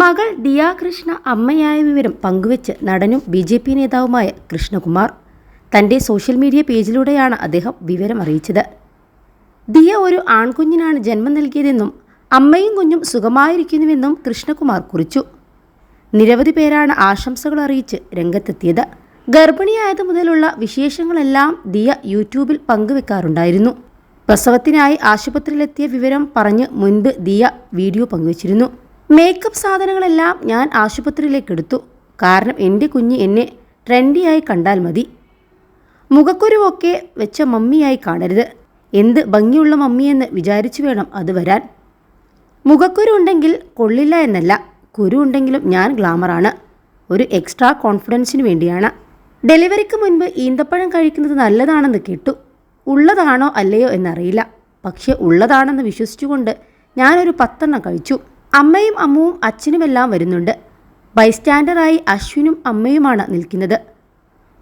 മകൾ ദിയ കൃഷ്ണ അമ്മയായ വിവരം പങ്കുവെച്ച് നടനും ബി ജെ പി നേതാവുമായ കൃഷ്ണകുമാർ തന്റെ സോഷ്യൽ മീഡിയ പേജിലൂടെയാണ് അദ്ദേഹം വിവരം അറിയിച്ചത്. ദിയ ഒരു ആൺകുഞ്ഞിനാണ് ജന്മം നൽകിയതെന്നും അമ്മയും കുഞ്ഞും സുഖമായിരിക്കുന്നുവെന്നും കൃഷ്ണകുമാർ കുറിച്ചു. നിരവധി പേരാണ് ആശംസകൾ അറിയിച്ച് രംഗത്തെത്തിയത്. ഗർഭിണിയായത് മുതലുള്ള വിശേഷങ്ങളെല്ലാം ദിയ യൂട്യൂബിൽ പങ്കുവെക്കാറുണ്ടായിരുന്നു. പ്രസവത്തിനായി ആശുപത്രിയിലെത്തിയ വിവരം പറഞ്ഞ് മുൻപ് ദിയ വീഡിയോ പങ്കുവച്ചിരുന്നു. മേക്കപ്പ് സാധനങ്ങളെല്ലാം ഞാൻ ആശുപത്രിയിലേക്ക് എടുത്തു. കാരണം എന്റെ കുഞ്ഞ് എന്നെ ട്രെൻഡിയായി കണ്ടാൽ മതി. മുഖക്കുരുവൊക്കെ വെച്ച മമ്മിയായി കാണരുത്. എന്ത് ഭംഗിയുള്ള മമ്മിയെന്ന് വിചാരിച്ചു വേണം അത് വരാൻ. മുഖക്കുരു ഉണ്ടെങ്കിൽ കൊള്ളില്ല എന്നല്ല. കുരു ഉണ്ടെങ്കിലും ഞാൻ ഗ്ലാമറാണ് ഒരു എക്സ്ട്രാ കോൺഫിഡൻസിന് വേണ്ടിയാണ്. ഡെലിവറിക്ക് മുൻപ് ഈന്തപ്പഴം കഴിക്കുന്നത് നല്ലതാണെന്ന് കേട്ടു. ഉള്ളതാണോ അല്ലയോ എന്നറിയില്ല. പക്ഷേ ഉള്ളതാണെന്ന് വിശ്വസിച്ചുകൊണ്ട് ഞാനൊരു പത്തെണ്ണം കഴിച്ചു. അമ്മയും അമ്മുവും അച്ഛനുമെല്ലാം വരുന്നുണ്ട്. ബൈസ്റ്റാൻഡറായി അശ്വിനും അമ്മയുമാണ് നിൽക്കുന്നത്.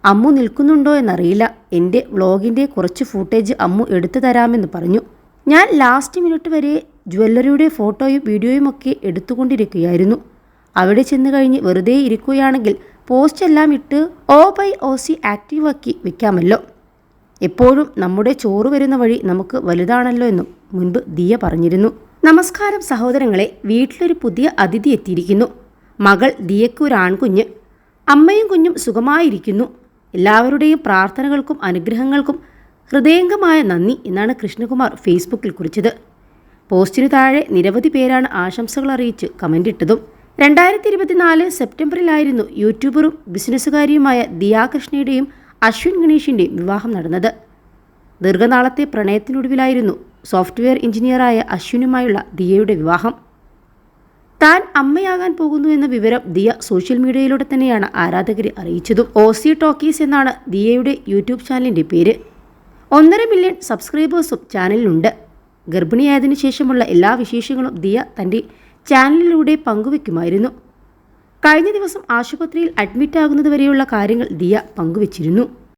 അമ്മു നിൽക്കുന്നുണ്ടോ എന്നറിയില്ല. എന്റെ വ്ളോഗിന്റെ കുറച്ച് ഫൂട്ടേജ് അമ്മു എടുത്തു തരാമെന്ന് പറഞ്ഞു. ഞാൻ ലാസ്റ്റ് മിനിറ്റ് വരെ ജ്വല്ലറിയുടെ ഫോട്ടോയും വീഡിയോയും ഒക്കെ എടുത്തുകൊണ്ടിരിക്കുകയായിരുന്നു. അവിടെ ചെന്ന് കഴിഞ്ഞ് വെറുതെ ഇരിക്കുകയാണെങ്കിൽ പോസ്റ്റ് എല്ലാം ഇട്ട് ഓ ബൈ ഓ സി ആക്റ്റീവാക്കി വെക്കാമല്ലോ. എപ്പോഴും നമ്മുടെ ചോറ് വരുന്ന വഴി നമുക്ക് വലുതാണല്ലോ എന്നും മുൻപ് ദിയ പറഞ്ഞിരുന്നു. നമസ്കാരം സഹോദരങ്ങളെ വീട്ടിലൊരു പുതിയ അതിഥി എത്തിയിരിക്കുന്നു. മകൾ ദിയയ്ക്ക് ഒരു ആൺകുഞ്ഞ്. അമ്മയും കുഞ്ഞും സുഖമായിരിക്കുന്നു. എല്ലാവരുടെയും പ്രാർത്ഥനകൾക്കും അനുഗ്രഹങ്ങൾക്കും ഹൃദയംഗമായ നന്ദി എന്നാണ് കൃഷ്ണകുമാർ ഫേസ്ബുക്കിൽ കുറിച്ചത്. പോസ്റ്റിനു താഴെ നിരവധി പേരാണ് ആശംസകൾ അറിയിച്ച് കമന്റ് ഇട്ടതും. രണ്ടായിരത്തി ഇരുപത്തിനാല് സെപ്റ്റംബറിലായിരുന്നു യൂട്യൂബറും ബിസിനസ്സുകാരിയുമായ ദിയാകൃഷ്ണയുടെയും അശ്വിൻ ഗണേഷിന്റെയും വിവാഹം നടന്നത്. ദീർഘനാളത്തെ പ്രണയത്തിനൊടുവിലായിരുന്നു സോഫ്റ്റ്വെയർ എഞ്ചിനീയറായ അശ്വിനുമായുള്ള ദിയയുടെ വിവാഹം. താൻ അമ്മയാകാൻ പോകുന്നു എന്ന വിവരം ദിയ സോഷ്യൽ മീഡിയയിലൂടെ തന്നെയാണ് ആരാധകരെ അറിയിച്ചതും. ഓസി ടോക്കീസ് എന്നാണ് ദിയയുടെ യൂട്യൂബ് ചാനലിന്റെ പേര്. ഒന്നര മില്യൺ സബ്സ്ക്രൈബേഴ്സും ചാനലിലുണ്ട്. ഗർഭിണിയായതിനു ശേഷമുള്ള എല്ലാ വിശേഷങ്ങളും ദിയ തന്റെ ചാനലിലൂടെ പങ്കുവെക്കുമായിരുന്നു. കഴിഞ്ഞ ദിവസം ആശുപത്രിയിൽ അഡ്മിറ്റ് ആകുന്നതുവരെയുള്ള കാര്യങ്ങൾ ദിയ പങ്കുവച്ചിരുന്നു.